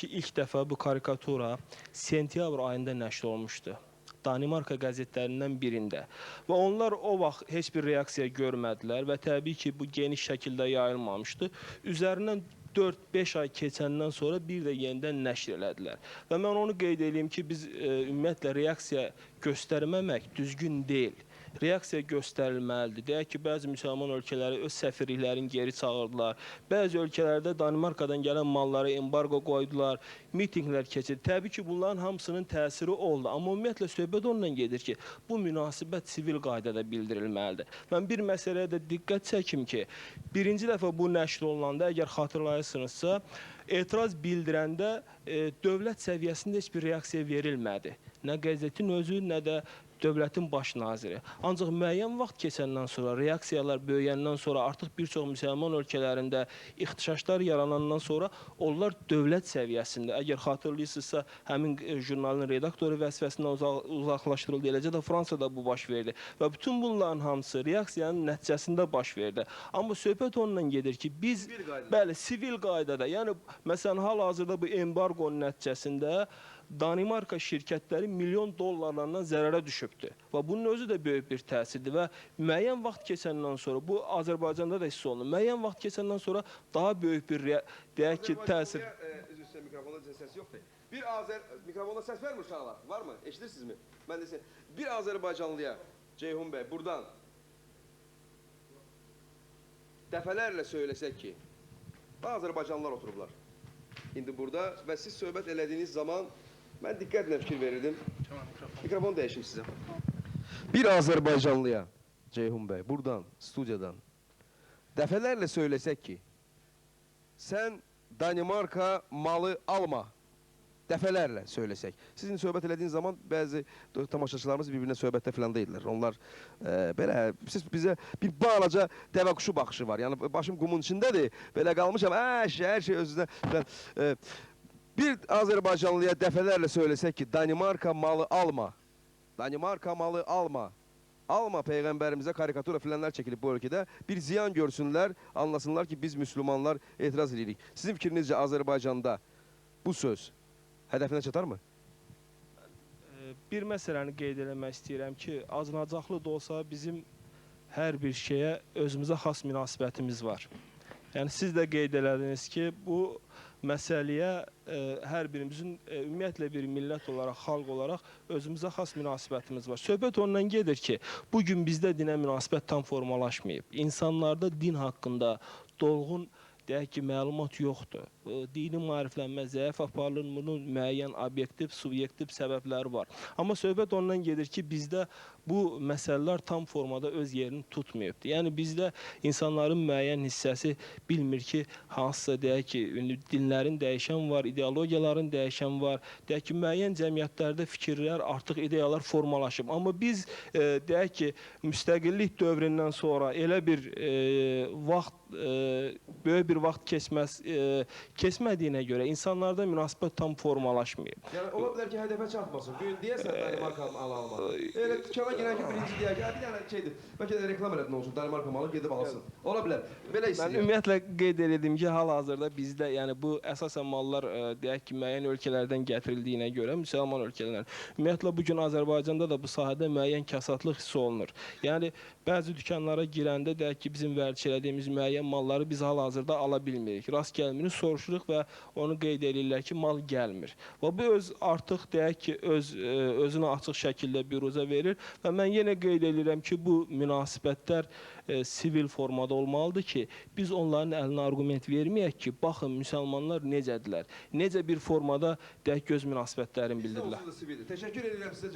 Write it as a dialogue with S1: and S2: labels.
S1: ki, ilk dəfə bu karikatura sentyabr ayında nəşr olmuşdu. Danimarka qəzetlərindən birində. Və onlar o vaxt heç bir reaksiya görmədilər və təbii ki, bu geniş şəkildə yayılmamışdı. Üzərindən 4-5 ay keçəndən sonra bir də yenidən nəşr elədilər. Və mən onu qeyd edeyim ki, biz e, ümumiyyətlə reaksiya göstərməmək düzgün deyil. Reaksiya göstərilməlidir. Deyək ki, bəzi müsəlman ölkələri öz səfirliklərini geri çağırdılar. Bəzi ölkələrdə Danimarkadan gələn mallara embargo qoydular, mitinqlər keçirdi. Təbii ki, bunların hamısının təsiri oldu. Amma ümumiyyətlə söhbət ondan gedir ki, bu münasibət sivil qaydada bildirilməlidir. Mən bir məsələyə də diqqət çəkim ki, birinci dəfə bu nəşr olunanda, əgər xatırlayırsınızsa, etiraz bildirəndə e, dövlət səviyyəsində heç bir reaksiya verilmədi. Nə qəzetin özü, nə də dövlətin baş naziri. Ancaq müəyyən vaxt keçəndən sonra, reaksiyalar böyüyəndən sonra, artıq bir çox müsəlman ölkələrində ixtişaşlar yaranandan sonra onlar dövlət səviyyəsində, əgər xatırlayırsınızsa, həmin e, jurnalın redaktoru vəzifəsindən uzaq, uzaqlaşdırıldı. Eləcə də Fransada bu baş verdi. Və bütün bunların hamısı reaksiyanın nəticəsində baş verdi. Amma söhbət ondan gedir ki, biz bəli, sivil qaydada, yəni məsələn hal-hazırda bu embarqonun nəticəsində Danimarka şirkətləri milyon dollarlardan zərərə düşübdür. Və bunun özü də böyük bir təsirdir və müəyyən vaxt keçəndən sonra bu Azərbaycanda da hiss olunur. Müəyyən vaxt keçəndən sonra daha böyük bir deyək ki, təsir
S2: e, Üzr istəyirəm, mikrofonda səs yoxdur. Bir Azər mikrofonda səs vermir uşaqlar. Varmı? Eşidirsinizmi? Mən desin. Bir Azərbaycanlıya Ceyhun bəy burdan dəfələrlə söyləsək ki, Azərbaycanlılar oturublar. İndi burada və siz söhbət elədiyiniz zaman mən diqqətlə fikir verirdim. Mikrofonu dəyişim sizə. Bir Azərbaycanlıya Ceyhun bəy burdan, studiyadan dəfələrlə söyləsək ki, sən Danimarka malı alma. Dəfələrlə söyləsək. Sizin söhbət elədiyiniz zaman bəzi tamaşaçılarımız bir-birinə söhbətdə filan deyirlər. Onlar e, belə siz bizə bir balaca dəvə quşu baxışı var. Yəni başım qumun içindədir. Belə qalmışam. Ə, şey, hər şey özünə filan. E, bir Azərbaycanlıya dəfələrlə söyləsək ki, Danimarka malı alma. Danimarka malı alma. Alma peyğəmbərimizə karikatura filanlar çəkilib bu ölkədə. Bir ziyan görsünlər, anlasınlar ki, biz müsəlmanlar etiraz edirik. Sizin fikrinizcə Azərbaycanda bu söz hədəfinə çatarmı?
S1: Bir məsələni qeyd eləmək istəyirəm ki, acınacaqlı da olsa bizim hər bir şeyə özümüzə xas münasibətimiz var. Yəni siz də qeyd elədiniz ki, bu məsələyə e, hər birimizin e, ümumiyyətlə bir millət olaraq, xalq olaraq özümüzə xas münasibətimiz var. Söhbət ondan gedir ki, bu gün bizdə dinə münasibət tam formalaşmayıb. İnsanlarda din haqqında dolğun deyək ki, məlumat yoxdur. E, Dini maariflənmə zəif aparılır, bunun müəyyən obyektiv, subyektiv səbəbləri var. Amma söhbət ondan gedir ki, bizdə bu məsələlər tam formada öz yerini tutmayıbdır. Yəni bizdə insanların müəyyən hissəsi bilmir ki, hansısa deyək ki, dinlərin dəyişən var, ideologiyaların dəyişən var. Deyək ki, müəyyən cəmiyyətlərdə fikirlər, artıq ideyalar formalaşıb. Amma biz e, deyək ki, müstəqillik dövründən sonra elə bir e, vaxt e, böyük bir vaxt keçməz e, keçmədiyinə görə insanlarda münasibət tam formalaşmayıb.
S2: Yəni ola bilər ki, hədəfə çatmasın. Bu gün deyəsən Danimarka malı alma. Elə dükana girən ki, birinci deyər ki, "Hə, bir dənə şeydir. Bəlkə də reklam elədin olsun, Danimarka malı gedib alsın. Ola bilər. Belə
S1: Mən
S2: istəyirəm.
S1: ümumiyyətlə qeyd edirdim ki, hal-hazırda bizdə, yəni bu əsasən mallar ə, deyək ki, müəyyən ölkələrdən gətirildiyinə görə müsəlman ölkələrdən. Ümumiyyətlə bu gün Azərbaycanda da bu sahədə müəyyən kasadlıq hiss olunur. Yəni bəzi dükanlara girəndə deyək ki, bizim vərdiş elədiyimiz müəyyən malları biz hal-hazırda ala bilmirik. Rast gəlmini soruşuruq və onu qeyd edirlər ki, mal gəlmir. Və bu öz artıq deyək ki, öz ə, özünü açıq şəkildə büruzə verir və mən yenə qeyd edirəm ki, bu münasibətlər ə, sivil formada olmalıdır ki, biz onların əlinə arqument verməyək ki, baxın müsəlmanlar necədirlər, necə bir formada deyək göz münasibətlərini bildirirlər.
S2: Təşəkkür edirəm sizə.